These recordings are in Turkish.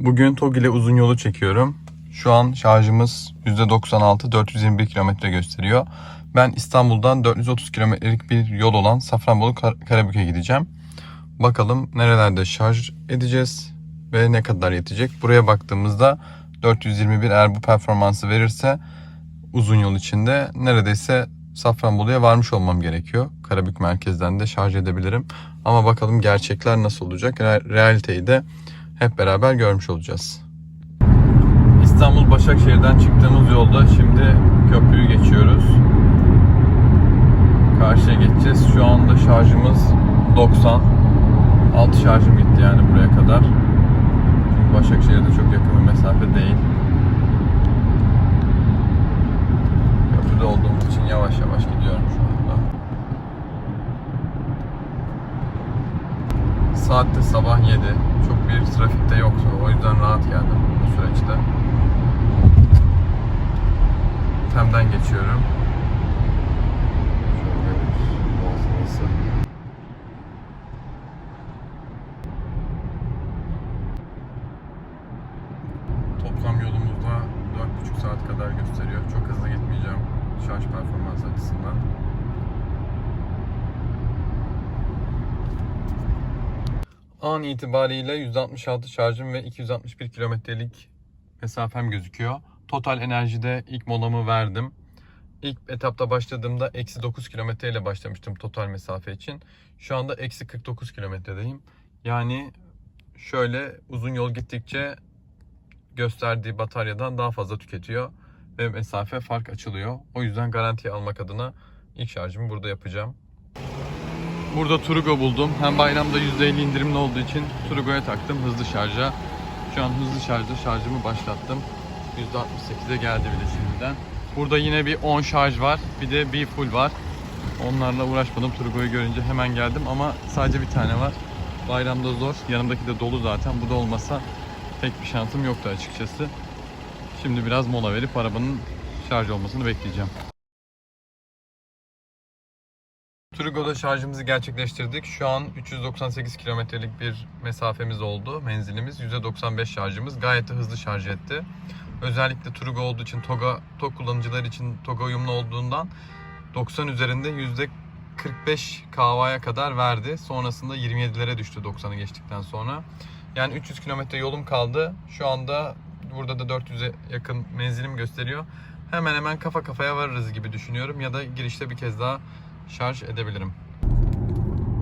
Bugün TOG ile uzun yolu çekiyorum. Şu an şarjımız %96, 421 kilometre gösteriyor. Ben İstanbul'dan 430 kilometrelik bir yol olan Safranbolu Kar- Karabük'e gideceğim. Bakalım nerelerde şarj edeceğiz ve ne kadar yetecek. Buraya baktığımızda 421 eğer bu performansı verirse uzun yol içinde neredeyse Safranbolu'ya varmış olmam gerekiyor. Karabük merkezden de şarj edebilirim. Ama bakalım gerçekler nasıl olacak? Re- Realiteyi de hep beraber görmüş olacağız. İstanbul Başakşehir'den çıktığımız yolda şimdi köprüyü geçiyoruz. Karşıya geçeceğiz. Şu anda şarjımız 90. Alt şarjım gitti yani buraya kadar. Çünkü Başakşehir'de çok yakın bir mesafe değil. Saatte sabah 7. Çok bir trafikte yoktu. O yüzden rahat geldim bu süreçte. Tem'den geçiyorum. Toplam yolumuzda 4,5 saat kadar gösteriyor. Çok hızlı gitmeyeceğim şarj performans açısından. An itibariyle 166 şarjım ve 261 kilometrelik mesafem gözüküyor. Total enerjide ilk molamı verdim. İlk etapta başladığımda eksi 9 kilometre ile başlamıştım total mesafe için. Şu anda eksi 49 kilometredeyim. Yani şöyle uzun yol gittikçe gösterdiği bataryadan daha fazla tüketiyor ve mesafe fark açılıyor. O yüzden garantiye almak adına ilk şarjımı burada yapacağım. Burada Turgo buldum. Hem bayramda %50 indirimli olduğu için Turgo'ya taktım hızlı şarja. Şu an hızlı şarjda şarjımı başlattım. %68'e geldi bile şimdiden. Burada yine bir 10 şarj var. Bir de bir full var. Onlarla uğraşmadım. Turgo'yu görünce hemen geldim ama sadece bir tane var. Bayramda zor. Yanımdaki de dolu zaten. Bu da olmasa pek bir şansım yoktu açıkçası. Şimdi biraz mola verip arabanın şarj olmasını bekleyeceğim. Turgo'da şarjımızı gerçekleştirdik. Şu an 398 kilometrelik bir mesafemiz oldu. Menzilimiz %95 şarjımız. Gayet de hızlı şarj etti. Özellikle Turgo olduğu için Toga, TOG kullanıcılar için Toga uyumlu olduğundan 90 üzerinde %45 kahvaya kadar verdi. Sonrasında 27'lere düştü 90'ı geçtikten sonra. Yani 300 kilometre yolum kaldı. Şu anda burada da 400'e yakın menzilim gösteriyor. Hemen hemen kafa kafaya varırız gibi düşünüyorum. Ya da girişte bir kez daha şarj edebilirim.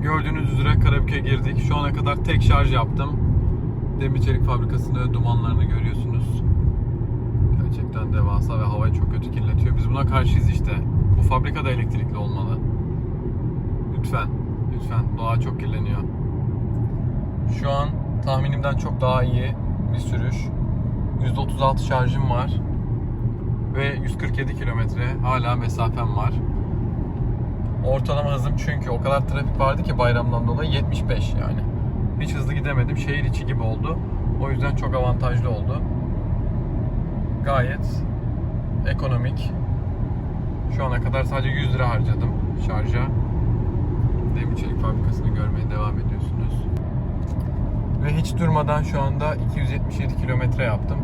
Gördüğünüz üzere Karabük'e girdik. Şu ana kadar tek şarj yaptım. Demir çelik fabrikasında dumanlarını görüyorsunuz. Gerçekten devasa ve havayı çok kötü kirletiyor. Biz buna karşıyız işte. Bu fabrika da elektrikli olmalı. Lütfen, lütfen. Doğa çok kirleniyor. Şu an tahminimden çok daha iyi bir sürüş. %36 şarjım var. Ve 147 kilometre hala mesafem var. Ortalama hızım çünkü o kadar trafik vardı ki bayramdan dolayı 75 yani. Hiç hızlı gidemedim. Şehir içi gibi oldu. O yüzden çok avantajlı oldu. Gayet ekonomik. Şu ana kadar sadece 100 lira harcadım şarja. Demir çelik fabrikasını görmeye devam ediyorsunuz. Ve hiç durmadan şu anda 277 kilometre yaptım.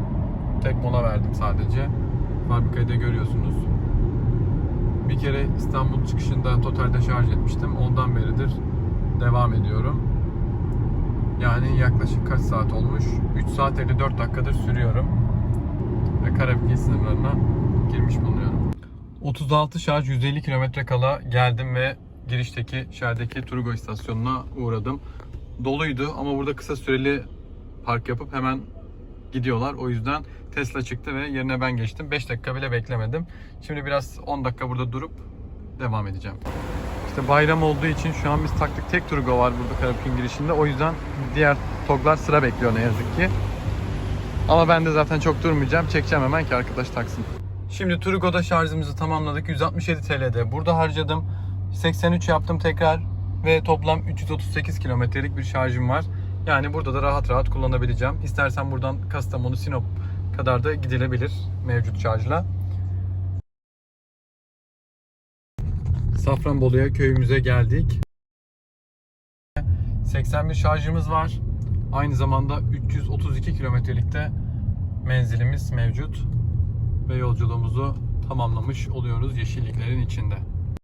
Tek mola verdim sadece. Fabrikayı da görüyorsunuz. Kere İstanbul çıkışında totalde şarj etmiştim. Ondan beridir devam ediyorum. Yani yaklaşık kaç saat olmuş? 3 saat 54 dakikadır sürüyorum. Ve Karabük sınırlarına girmiş bulunuyorum. 36 şarj 150 kilometre kala geldim ve girişteki şehirdeki Turgo istasyonuna uğradım. Doluydu ama burada kısa süreli park yapıp hemen gidiyorlar. O yüzden Tesla çıktı ve yerine ben geçtim. 5 dakika bile beklemedim. Şimdi biraz 10 dakika burada durup devam edeceğim. İşte bayram olduğu için şu an biz taktık tek Turgo var burada Karabük'ün girişinde. O yüzden diğer TOG'lar sıra bekliyor ne yazık ki. Ama ben de zaten çok durmayacağım. Çekeceğim hemen ki arkadaş taksın. Şimdi Turgo'da şarjımızı tamamladık. 167 TL'de. Burada harcadım. 83 yaptım tekrar ve toplam 338 kilometrelik bir şarjım var. Yani burada da rahat rahat kullanabileceğim. İstersen buradan Kastamonu, Sinop kadar da gidilebilir mevcut şarjla. Safranbolu'ya köyümüze geldik. 81 şarjımız var. Aynı zamanda 332 kilometrelikte menzilimiz mevcut ve yolculuğumuzu tamamlamış oluyoruz yeşilliklerin içinde.